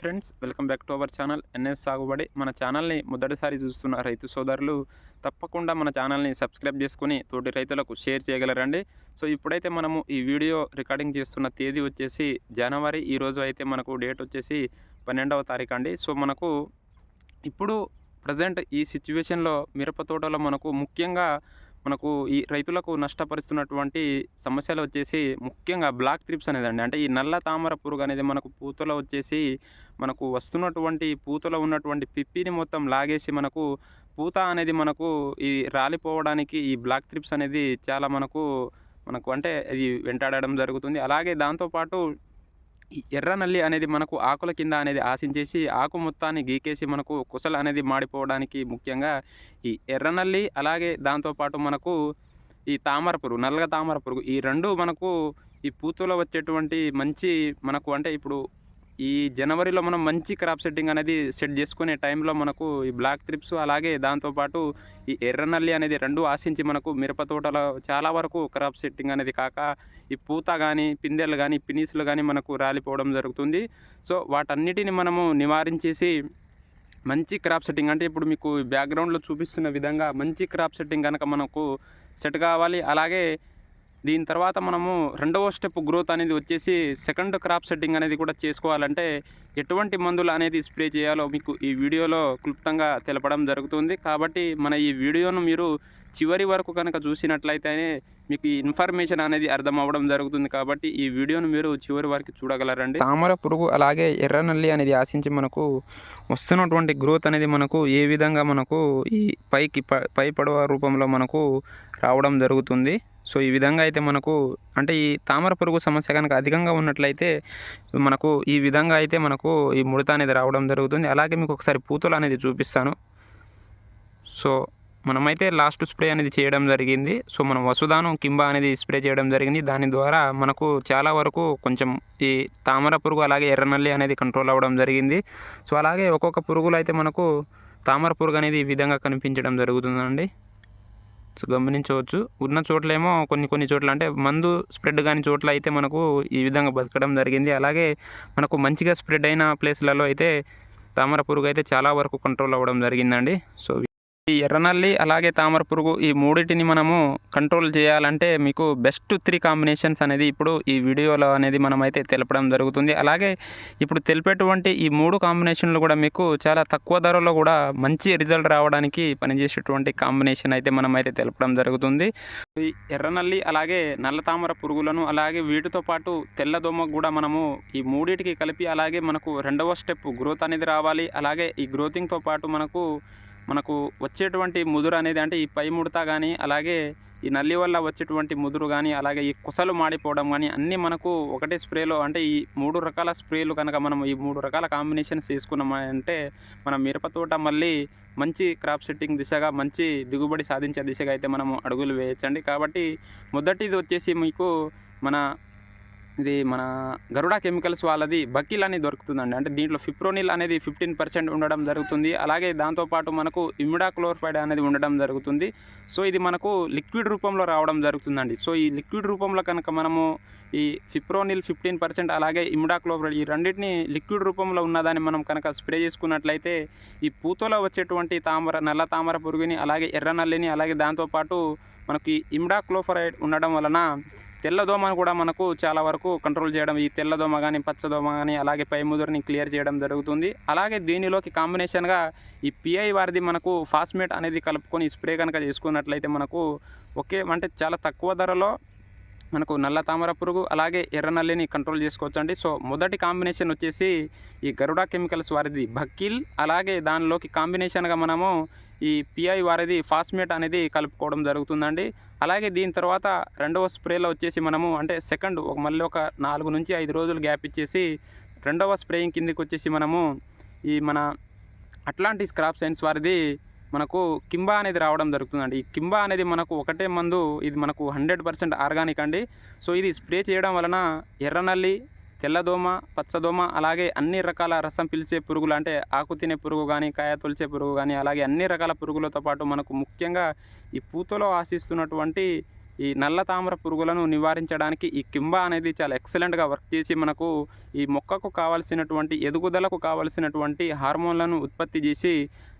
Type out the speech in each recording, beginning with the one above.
Friends welcome back to our channel N S Sagubadi. మన ఛానల్ని మొదటిసారి చూస్తున్న రైతు సోదరులు తప్పకుండా మన ఛానల్ని సబ్స్క్రైబ్ చేసుకుని తోటి రైతులకు షేర్ చేయగలరండి. సో ఇప్పుడైతే మనము ఈ వీడియో రికార్డింగ్ చేస్తున్న తేదీ వచ్చేసి జనవరి. ఈరోజు అయితే మనకు డేట్ వచ్చేసి పన్నెండవ తారీఖు అండి. సో మనకు ఇప్పుడు ప్రజెంట్ ఈ సిచ్యువేషన్లో మిరప తోటలో మనకు ముఖ్యంగా మనకు ఈ రైతులకు నష్టపరుస్తున్నటువంటి సమస్యలు వచ్చేసి ముఖ్యంగా బ్లాక్ త్రిప్స్ అనేది అండి అంటే ఈ నల్ల తామర పురుగు అనేది మనకు పూతలో వచ్చేసి మనకు వస్తున్నటువంటి పూతలో ఉన్నటువంటి పిప్పిని మొత్తం లాగేసి మనకు పూత అనేది మనకు ఈ రాలిపోవడానికి ఈ బ్లాక్ త్రిప్స్ అనేది చాలా మనకు మనకు అంటే ఇది వెంటాడడం జరుగుతుంది. అలాగే దాంతోపాటు ఎర్ర నల్లి అనేది మనకు ఆకుల కింద అనేది ఆశించేసి ఆకు మొత్తాన్ని గీకేసి మనకు కుసలు అనేది మాడిపోవడానికి ముఖ్యంగా ఈ ఎర్ర నల్లి అలాగే దాంతోపాటు మనకు ఈ తామర పురుగు నల్లగా తామర పురుగు ఈ రెండు మనకు ఈ పూతలో వచ్చేటువంటి మంచి మనకు అంటే ఇప్పుడు ఈ జనవరిలో మనం మంచి క్రాప్ సెట్టింగ్ అనేది సెట్ చేసుకునే టైంలో మనకు ఈ బ్లాక్ త్రిప్స్ అలాగే దాంతోపాటు ఈ ఎర్రనల్లి అనేది రెండు ఆశించి మనకు మిరప తోటలో చాలా వరకు క్రాప్ సెట్టింగ్ అనేది కాక ఈ పూత కానీ పిందెలు కానీ పినీసులు కానీ మనకు రాలిపోవడం జరుగుతుంది. సో వాటన్నిటిని మనము నివారించేసి మంచి క్రాప్ సెట్టింగ్ అంటే ఇప్పుడు మీకు బ్యాక్గ్రౌండ్లో చూపిస్తున్న విధంగా మంచి క్రాప్ సెట్టింగ్ కనుక మనకు సెట్ కావాలి. అలాగే దీని తర్వాత మనము రెండవ స్టెప్ గ్రోత్ అనేది వచ్చేసి సెకండ్ క్రాప్ సెట్టింగ్ అనేది కూడా చేసుకోవాలంటే ఎటువంటి మందులు అనేది స్ప్రే చేయాలో మీకు ఈ వీడియోలో క్లుప్తంగా తెలపడం జరుగుతుంది. కాబట్టి మన ఈ వీడియోను మీరు చివరి వరకు కనుక చూసినట్లయితేనే మీకు ఈ ఇన్ఫర్మేషన్ అనేది అర్థం అవ్వడం జరుగుతుంది. కాబట్టి ఈ వీడియోను మీరు చివరి వరకు చూడగలరండి. తామర పురుగు అలాగే ఎర్రనల్లి అనేది ఆశించి మనకు వస్తున్నటువంటి గ్రోత్ అనేది మనకు ఏ విధంగా మనకు ఈ పైకి ప- పై పడవ రూపంలో మనకు రావడం జరుగుతుంది. సో ఈ విధంగా అయితే మనకు అంటే ఈ తామర పురుగు సమస్య కనుక అధికంగా ఉన్నట్లయితే మనకు ఈ విధంగా అయితే మనకు ఈ ముడత అనేది రావడం జరుగుతుంది. అలాగే మీకు ఒకసారి పూతలు అనేది చూపిస్తాను. సో మనమైతే లాస్ట్ స్ప్రే అనేది చేయడం జరిగింది. సో మనం వసుధానం కింబా అనేది స్ప్రే చేయడం జరిగింది. దాని ద్వారా మనకు చాలా వరకు కొంచెం ఈ తామర పురుగు అలాగే ఎర్రనల్లి అనేది కంట్రోల్ అవ్వడం జరిగింది. సో అలాగే ఒక్కొక్క పురుగులు అయితే మనకు తామర పురుగు అనేది ఈ విధంగా కనిపించడం జరుగుతుందండి. సో గమనించవచ్చు. ఉన్న చోట్లేమో కొన్ని కొన్ని చోట్ల అంటే మందు స్ప్రెడ్ కాని చోట్ల అయితే మనకు ఈ విధంగా బతకడం జరిగింది. అలాగే మనకు మంచిగా స్ప్రెడ్ అయిన ప్లేస్లలో అయితే తామర పురుగు అయితే చాలా వరకు కంట్రోల్ అవ్వడం జరిగిందండి. సో ఈ ఎర్రనల్లి అలాగే తామర పురుగు ఈ మూడింటిని మనము కంట్రోల్ చేయాలంటే మీకు బెస్ట్ త్రీ కాంబినేషన్స్ అనేది ఇప్పుడు ఈ వీడియోలో అనేది మనమైతే తెలపడం జరుగుతుంది. అలాగే ఇప్పుడు తెలిపేటువంటి ఈ మూడు కాంబినేషన్లు కూడా మీకు చాలా తక్కువ ధరలో కూడా మంచి రిజల్ట్ రావడానికి పనిచేసేటువంటి కాంబినేషన్ అయితే మనమైతే తెలపడం జరుగుతుంది. ఈ ఎర్రనల్లి అలాగే నల్ల తామర పురుగులను అలాగే వీటితో పాటు తెల్లదోమ కూడా మనము ఈ మూడింటికి కలిపి అలాగే మనకు రెండవ స్టెప్ గ్రోత్ అనేది రావాలి. అలాగే ఈ గ్రోతింగ్తో పాటు మనకు మనకు వచ్చేటువంటి ముదురు అనేది అంటే ఈ పై ముడత కానీ అలాగే ఈ నల్లి వల్ల వచ్చేటువంటి ముదురు కానీ అలాగే ఈ కుసలు మాడిపోవడం కానీ అన్నీ మనకు ఒకటే స్ప్రేలో అంటే ఈ మూడు రకాల స్ప్రేలు కనుక మనం ఈ మూడు రకాల కాంబినేషన్స్ తీసుకున్నామంటే మన మిరప తోట మళ్ళీ మంచి క్రాప్ సెట్టింగ్ దిశగా మంచి దిగుబడి సాధించే దిశగా అయితే మనము అడుగులు వేయచ్చండి. కాబట్టి మొదటిది వచ్చేసి మీకు మన ఇది మన గరుడ కెమికల్స్ వాళ్ళది బకిల్ అని దొరుకుతుందండి. అంటే దీంట్లో ఫిప్రోనిల్ అనేది ఫిఫ్టీన్ పర్సెంట్ ఉండడం జరుగుతుంది. అలాగే దాంతోపాటు మనకు ఇమిడాక్లోర్ఫైడ్ అనేది ఉండడం జరుగుతుంది. సో ఇది మనకు లిక్విడ్ రూపంలో రావడం జరుగుతుందండి. సో ఈ లిక్విడ్ రూపంలో కనుక మనము ఈ ఫిప్రోనిల్ ఫిఫ్టీన్ పర్సెంట్ అలాగే ఇమిడా ఈ రెండింటిని లిక్విడ్ రూపంలో ఉన్నదాన్ని మనం కనుక స్ప్రే చేసుకున్నట్లయితే ఈ పూతలో వచ్చేటువంటి తామర నల్ల తామర పురుగుని అలాగే ఎర్ర నల్లిని అలాగే దాంతోపాటు మనకి ఇమిడా క్లోఫరైడ్ ఉండడం వలన తెల్లదోమను కూడా మనకు చాలా వరకు కంట్రోల్ చేయడం ఈ తెల్లదోమ కానీ పచ్చదోమ కానీ అలాగే పై ముదురుని క్లియర్ చేయడం జరుగుతుంది. అలాగే దీనిలోకి కాంబినేషన్గా ఈ పిఐ వారిది మనకు ఫాస్మేట్ అనేది కలుపుకొని స్ప్రే కనుక చేసుకున్నట్లయితే మనకు ఒకే అంటే చాలా తక్కువ ధరలో మనకు నల్ల తామర పురుగు అలాగే ఎర్ర నల్లిని కంట్రోల్ చేసుకోవచ్చు అండి సో మొదటి కాంబినేషన్ వచ్చేసి ఈ గరుడా కెమికల్స్ వారిది బకీల్ అలాగే దానిలోకి కాంబినేషన్గా మనము ఈ పిఐ వారిది ఫాస్మేట్ అనేది కలుపుకోవడం జరుగుతుందండి. అలాగే దీని తర్వాత రెండవ స్ప్రేలో వచ్చేసి మనము అంటే సెకండ్ ఒక మళ్ళీ ఒక నాలుగు నుంచి ఐదు రోజులు గ్యాప్ ఇచ్చేసి రెండవ స్ప్రేయింగ్ కిందకి వచ్చేసి మనము ఈ మన అట్లాంటిస్ క్రాప్ సైన్స్ వారిది మనకు కింబా అనేది రావడం జరుగుతుందండి. ఈ కింబా అనేది మనకు ఒకటే మందు ఇది మనకు హండ్రెడ్ పర్సెంట్ ఆర్గానిక్ అండి. సో ఇది స్ప్రే చేయడం వలన ఎర్రనల్లి తెల్లదోమ పచ్చదోమ అలాగే అన్ని రకాల రసం పిలిచే పురుగులు అంటే ఆకు తినే పురుగు కానీ కాయ తొలిచే పురుగు కానీ అలాగే అన్ని రకాల పురుగులతో పాటు మనకు ముఖ్యంగా ఈ పూతలో ఆశిస్తున్నటువంటి ఈ నల్ల తామర పురుగులను నివారించడానికి ఈ కింబా అనేది చాలా ఎక్సలెంట్గా వర్క్ చేసి మనకు ఈ మొక్కకు కావాల్సినటువంటి ఎదుగుదలకు కావాల్సినటువంటి హార్మోన్లను ఉత్పత్తి చేసి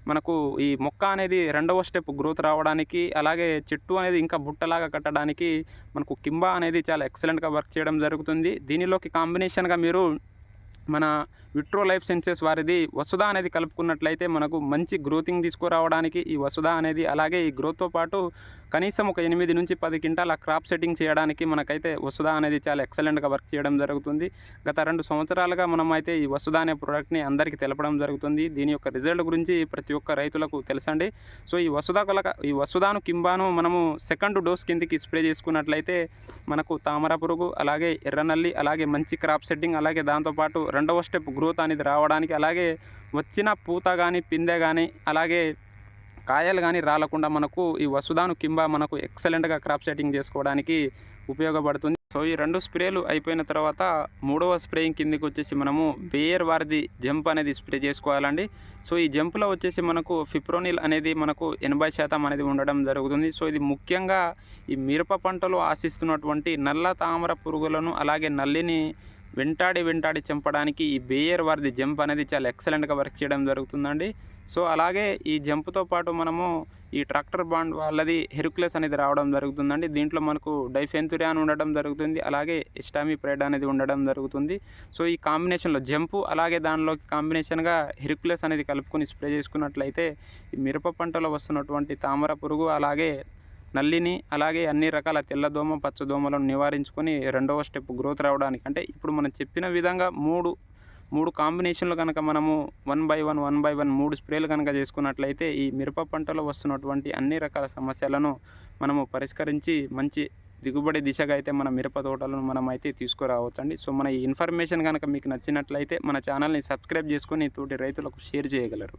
మనకు ఈ మొక్క అనేది రెండవ స్టెప్ గ్రోత్ రావడానికి అలాగే చెట్టు అనేది ఇంకా బుట్టలాగా కట్టడానికి మనకు కింబా అనేది చాలా ఎక్సలెంట్గా వర్క్ చేయడం జరుగుతుంది. దీనిలోకి కాంబినేషన్గా మీరు మన విట్రో లైఫ్ సెన్సెస్ వారిది వసుధ అనేది కలుపుకున్నట్లయితే మనకు మంచి గ్రోతింగ్ తీసుకురావడానికి ఈ వసుధ అనేది అలాగే ఈ గ్రోత్తో పాటు కనీసం ఒక ఎనిమిది నుంచి పది క్వింటాల క్రాప్ సెట్టింగ్ చేయడానికి మనకైతే వసుధ అనేది చాలా ఎక్సలెంట్గా వర్క్ చేయడం జరుగుతుంది. గత రెండు సంవత్సరాలుగా మనం అయితే ఈ వసుధ అనే ప్రోడక్ట్ని అందరికీ తెలపడం జరుగుతుంది. దీని యొక్క రిజల్ట్ గురించి ప్రతి ఒక్క రైతులకు తెలుసండి. సో ఈ వసుధ కలక ఈ వసుధాను కింబాను మనము సెకండ్ డోస్ కిందకి స్ప్రే చేసుకున్నట్లయితే మనకు తామర పురుగు అలాగే ఎర్రనల్లి అలాగే మంచి క్రాప్ సెట్టింగ్ అలాగే దాంతోపాటు రెండవ స్టెప్ గ్రోత్ అనేది రావడానికి అలాగే వచ్చిన పూత కానీ పిందె కానీ అలాగే కాయలు కానీ రాలకుండా మనకు ఈ వసుధాను కింబ మనకు ఎక్సలెంట్గా క్రాప్ సెట్టింగ్ చేసుకోవడానికి ఉపయోగపడుతుంది. సో ఈ రెండు స్ప్రేలు అయిపోయిన తర్వాత మూడవ స్ప్రేయింగ్ కిందికి వచ్చేసి మనము బేయర్ వారిది జంప్ అనేది స్ప్రే చేసుకోవాలండి. సో ఈ జంప్లో వచ్చేసి మనకు ఫిప్రోనిల్ అనేది మనకు ఎనభై శాతం అనేది ఉండడం జరుగుతుంది. సో ఇది ముఖ్యంగా ఈ మిరప పంటలో ఆశిస్తున్నటువంటి నల్ల తామర పురుగులను అలాగే నల్లిని వెంటాడి వెంటాడి చంపడానికి ఈ బేయర్ వారిది జంప్ అనేది చాలా ఎక్సలెంట్గా వర్క్ చేయడం జరుగుతుందండి. సో అలాగే ఈ జంప్తో పాటు మనము ఈ ట్రాక్టర్ బాండ్ వాళ్ళది హెరుక్లెస్ అనేది రావడం జరుగుతుందండి. దీంట్లో మనకు డైఫెన్తురియాన్ ఉండడం జరుగుతుంది. అలాగే ఎస్టామీ ప్రైడ్ అనేది ఉండడం జరుగుతుంది. సో ఈ కాంబినేషన్లో జంపు అలాగే దానిలోకి కాంబినేషన్గా హెరుక్లెస్ అనేది కలుపుకొని స్ప్రే చేసుకున్నట్లయితే ఈ మిరప పంటలో వస్తున్నటువంటి తామర పురుగు అలాగే నల్లిని అలాగే అన్ని రకాల తెల్లదోమ పచ్చదోమలను నివారించుకొని రెండవ స్టెప్ గ్రోత్ రావడానికి. అంటే ఇప్పుడు మనం చెప్పిన విధంగా మూడు మూడు కాంబినేషన్లు కనుక మనము one by one one by one మూడు స్ప్రేలు కనుక చేసుకున్నట్లయితే ఈ మిరప పంటలో వస్తున్నటువంటి అన్ని రకాల సమస్యలను మనము పరిష్కరించి మంచి దిగుబడి దిశగా అయితే మన మిరప తోటలను మనం అయితే తీసుకురావచ్చండి. సో మన ఈ ఇన్ఫర్మేషన్ కనుక మీకు నచ్చినట్లయితే మన ఛానల్ని సబ్స్క్రైబ్ చేసుకొని తోటి రైతులకు షేర్ చేయగలరు.